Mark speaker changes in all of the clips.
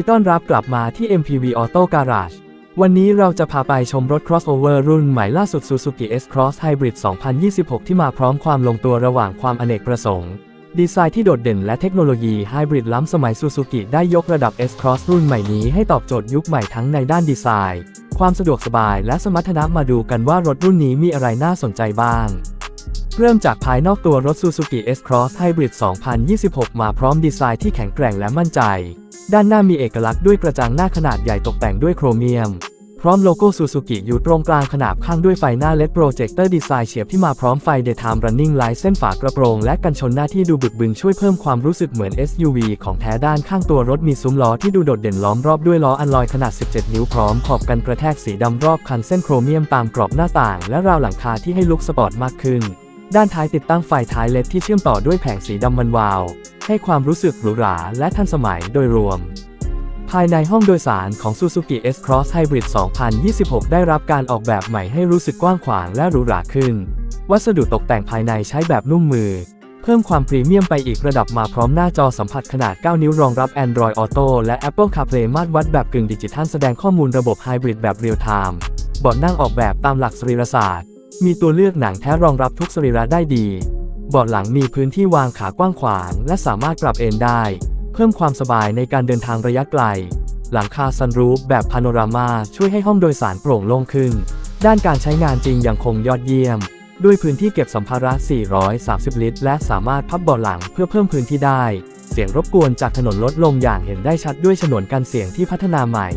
Speaker 1: ดีต้อนรับกลับมาที่ MPV Auto Garage วันนี้เราจะพาไปชมรถ crossover รุ่นใหม่ล่าสุด Suzuki S-Cross Hybrid 2026 ที่มาพร้อมความลงตัวระหว่างความอเนกประสงค์ ดีไซน์ที่โดดเด่นและเทคโนโลยีไฮบริดล้ำสมัย Suzuki ได้ยกระดับ S-Cross รุ่นใหม่นี้ให้ตอบโจทย์ยุคใหม่ทั้งในด้านดีไซน์ ความสะดวกสบายและสมรรถนะมาดูกันว่ารถรุ่นนี้มีอะไรน่าสนใจบ้าง เริ่มจากภายนอกตัวรถ Suzuki S-Cross Hybrid 2026 มาพร้อมดีไซน์ที่แข็งแกร่งและมั่นใจ ด้านหน้ามีเอกลักษณ์ด้วยกระจังหน้าขนาดใหญ่ตกแต่งด้วยโครเมียม พร้อมโลโก้ Suzuki อยู่ตรงกลางขนาบข้างด้วยไฟหน้า LED Projector ดีไซน์เฉียบที่มาพร้อมไฟ Daytime Running Light เส้นฝากระโปรง และกันชนหน้าที่ดูบึกบึนช่วยเพิ่มความรู้สึกเหมือน SUV ของแท้ด้านข้างตัวรถมีซุ้มล้อที่ดูโดดเด่นล้อมรอบด้วยล้ออัลลอยขนาด 17 นิ้วพร้อมขอบกันกระแทกสีดำรอบคันเส้นโครเมียมตามกรอบหน้าต่าง และราวหลังคาที่ให้ลุคสปอร์ตมากขึ้น ด้านท้ายติดตั้งไฟท้ายเลดที่เชื่อมต่อด้วยแผงสีดำมันวาว ให้ความรู้สึกหรูหราและทันสมัยโดยรวม ภายในห้องโดยสารของ Suzuki S-Cross Hybrid 2026 ได้รับการออกแบบใหม่ให้รู้สึกกว้างขวางและหรูหราขึ้น วัสดุตกแต่งภายในใช้แบบนุ่มมือ เพิ่มความพรีเมียมไปอีกระดับมาพร้อมหน้าจอสัมผัสขนาด 9 นิ้วรองรับ Android Auto และ Apple CarPlay มาตรวัดแบบกึ่งดิจิทัลแสดงข้อมูลระบบไฮบริดแบบเรียลไทม์เบาะนั่งออกแบบตามหลักสรีรศาสตร์ มีตัวเลือกหนังแท้รองรับทุกสรีระได้ดี เบาะหลังมีพื้นที่วางขากว้างขวาง และสามารถปรับเอนได้ เพิ่มความสบายในการเดินทางระยะไกล หลังคาซันรูฟแบบพาโนรามาช่วยให้ห้องโดยสารโปร่งโล่งขึ้น ด้านการใช้งานจริงยังคงยอดเยี่ยม ด้วยพื้นที่เก็บสัมภาระ 430 ลิตร และสามารถพับเบาะหลังเพื่อเพิ่มพื้นที่ได้ เสียงรบกวนจากถนนลดลงอย่างเห็นได้ชัดด้วยฉนวนกันเสียงที่พัฒนาใหม่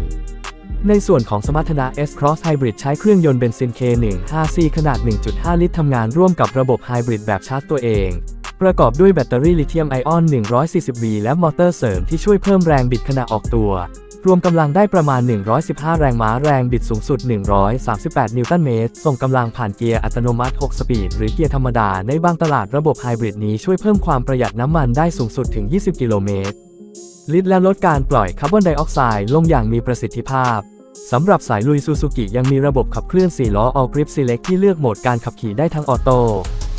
Speaker 1: ในส่วนของสมรรถนะ S-Cross Hybrid ใช้เครื่องยนต์เบนซิน K15C ขนาด 1.5 ลิตรทำงานร่วมกับระบบไฮบริดแบบชาร์จตัวเอง ประกอบด้วยแบตเตอรี่ลิเธียมไอออน 140V และมอเตอร์เสริมที่ช่วยเพิ่มแรงบิดขณะออกตัว รวมกำลังได้ประมาณ 115 แรงม้าแรงบิดสูงสุด 138 นิวตันเมตร ส่งกำลังผ่านเกียร์อัตโนมัติ 6 สปีด หรือเกียร์ธรรมดา ในบางตลาดระบบไฮบริดนี้ช่วยเพิ่มความประหยัดน้ำมันได้สูงสุดถึง 20 กิโลเมตรลิตรและลดการปล่อยคาร์บอนไดออกไซด์ลงอย่างมีประสิทธิภาพ สำหรับสายลุยซูซูกิยังมีระบบขับเคลื่อน 4 ล้อ All Grip Select ที่เลือกโหมดการขับขี่ได้ทั้งออโต้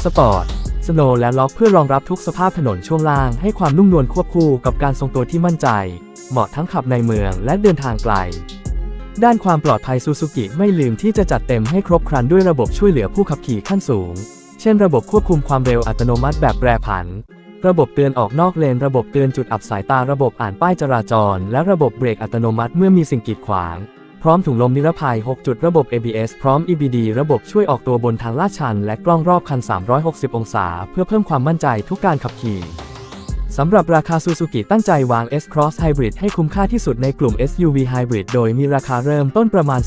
Speaker 1: สปอร์ตสโนว์และล็อกเพื่อรองรับทุกสภาพถนนช่วงล่าง ให้ความนุ่มนวลควบคู่กับการทรงตัวที่มั่นใจ เหมาะทั้งขับในเมืองและเดินทางไกล ด้านความปลอดภัยซูซูกิไม่ลืมที่จะจัดเต็มให้ครบครันด้วยระบบช่วยเหลือผู้ขับขี่ขั้นสูง เช่นระบบควบคุมความเร็วอัตโนมัติแบบแปรผัน ระบบเตือนออกนอกเลน ระบบเตือนจุดอับสายตา ระบบอ่านป้ายจราจร และระบบเบรกอัตโนมัติเมื่อมีสิ่งกีดขวาง พร้อมถุงลมนิรภัย 6 จุดระบบ ABS พร้อม EBD ระบบช่วยออกตัวบนทางลาดชัน และกล้องรอบคัน 360 องศา เพื่อเพิ่มความมั่นใจทุกการขับขี่สำหรับราคา Suzuki ตั้งใจวาง S-Cross Hybrid ให้คุ้มค่าที่สุดในกลุ่ม SUV Hybrid โดยมีราคาเริ่มต้นประมาณ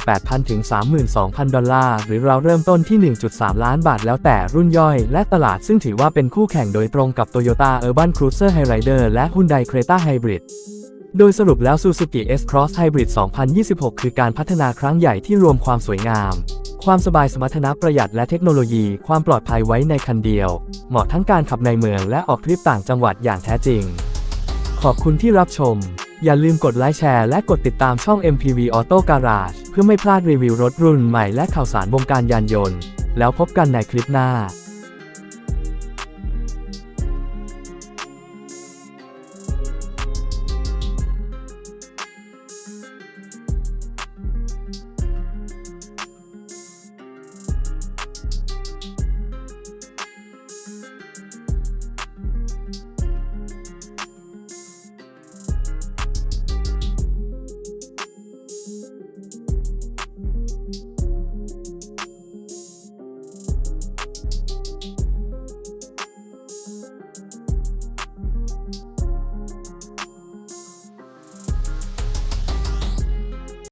Speaker 1: 28,000 ถึง 32,000 ดอลลาร์ หรือเราเริ่มต้นที่ 1.3 ล้านบาทแล้วแต่รุ่นย่อย และตลาดซึ่งถือว่าเป็นคู่แข่งโดยตรงกับ Toyota Urban Cruiser Hyryder และ Hyundai Creta Hybrid โดยสรุปแล้ว Suzuki S-Cross Hybrid 2026 คือการพัฒนาครั้งใหญ่ที่รวมความสวยงาม ความสบายสมรรถนะประหยัดและเทคโนโลยีความปลอดภัยไว้ในคันเดียว เหมาะทั้งการขับในเมืองและออกทริปต่างจังหวัดอย่างแท้จริง ขอบคุณที่รับชม อย่าลืมกดไลค์แชร์และกดติดตามช่อง MPV Auto Garage เพื่อไม่พลาดรีวิวรถรุ่นใหม่และข่าวสารวงการยานยนต์ แล้วพบกันในคลิปหน้า